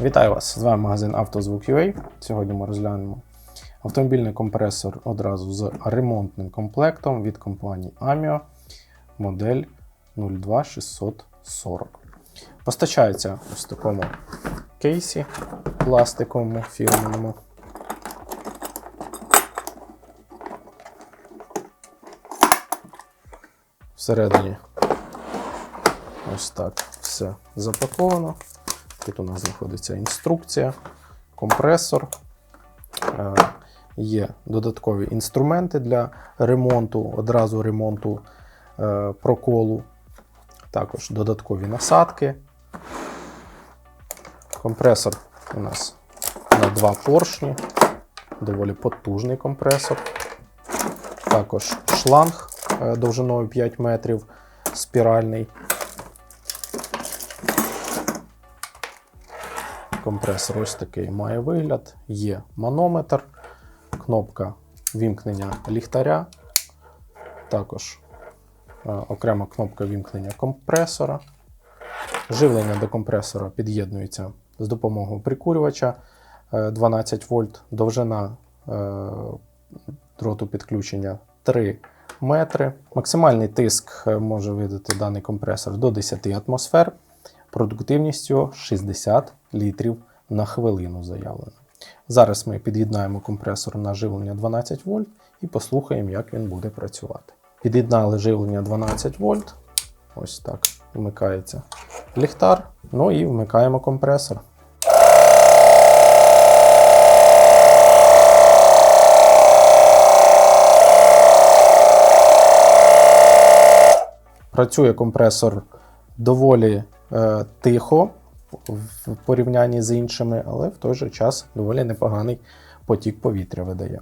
Вітаю вас! З вами магазин «Автозвук.UA». Сьогодні ми розглянемо автомобільний компресор одразу з ремонтним комплектом від компанії Amio модель 02640. Постачається ось в такому кейсі пластиковому фірменому. Всередині ось так все запаковано. Тут у нас знаходиться інструкція, компресор. Е, Є додаткові інструменти для ремонту, одразу ремонту е, проколу, також додаткові насадки. Компресор у нас на два поршні, доволі потужний компресор. Також шланг е, довжиною 5 метрів, спіральний. Компресор ось такий має вигляд. Є манометр, кнопка вімкнення ліхтаря, також е, окрема кнопка вімкнення компресора. Живлення до компресора під'єднується з допомогою прикурювача е, 12 вольт, довжина е, дроту підключення 3 метри. Максимальний тиск е, може видати даний компресор до 10 атмосфер. Продуктивністю 60 літрів на хвилину заявлено. Зараз ми під'єднаємо компресор на живлення 12 вольт і послухаємо, як він буде працювати. Під'єднали живлення 12 вольт. Ось так вмикається ліхтар. Ну і вмикаємо компресор. Працює компресор доволі тихо в порівнянні з іншими, але в той же час доволі непоганий потік повітря видає.